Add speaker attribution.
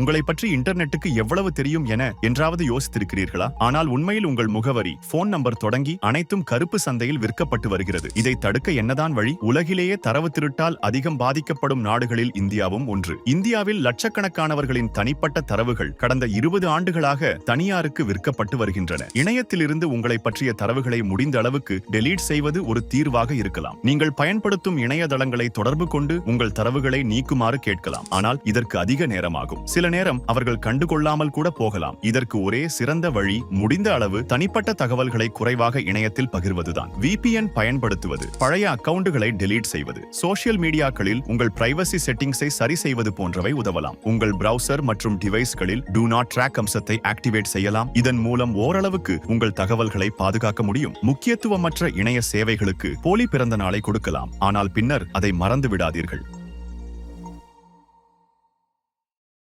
Speaker 1: உங்களை பற்றி இன்டர்நெட்டுக்கு எவ்வளவு தெரியும் என என்றாவது யோசித்திருக்கிறீர்களா? ஆனால் உண்மையில் உங்கள் முகவரி போன் நம்பர் தொடங்கி அனைத்தும் கருப்பு சந்தையில் விற்கப்பட்டு வருகிறது. இதை தடுக்க என்னதான் வழி? உலகிலேயே தரவு திருட்டால் அதிகம் பாதிக்கப்படும் நாடுகளில் இந்தியாவும் ஒன்று. இந்தியாவில் லட்சக்கணக்கானவர்களின் தனிப்பட்ட தரவுகள் கடந்த இருபது ஆண்டுகளாக தனியாருக்கு விற்கப்பட்டு வருகின்றன. இணையத்திலிருந்து உங்களை பற்றிய தரவுகளை முடிந்த அளவுக்கு டெலீட் செய்வது ஒரு தீர்வாக இருக்கலாம். நீங்கள் பயன்படுத்தும் இணையதளங்களை தொடர்பு கொண்டு உங்கள் தரவுகளை நீக்குமாறு கேட்கலாம். ஆனால் இதற்கு அதிக நேரமாகும். சில நேரம் அவர்கள் கண்டுகொள்ளாமல் கூட போகலாம். இதற்கு ஒரே சிறந்த வழி முடிந்த அளவு தனிப்பட்ட தகவல்களை குறைவாக இணையத்தில் பகிர்வதுதான். விபிஎன் பயன்படுத்துவது பழைய அக்கவுண்டுகளை டெலீட் செய்வது சோசியல் மீடியாக்களில் உங்கள் பிரைவசி செட்டிங்ஸை சரி செய்வது போன்றவை உதவலாம். உங்கள் பிரவுசர் மற்றும் டிவைஸ்களில் டூ நாட் ட்ராக் அம்சத்தை ஆக்டிவேட் செய்யலாம். இதன் மூலம் ஓரளவுக்கு உங்கள் தகவல்களை பாதுகாக்க முடியும். முக்கியத்துவமற்ற இணைய சேவைகளுக்கு போலி பிறந்த நாளை கொடுக்கலாம். ஆனால் பின்னர் அதை மறந்து விடாதீர்கள்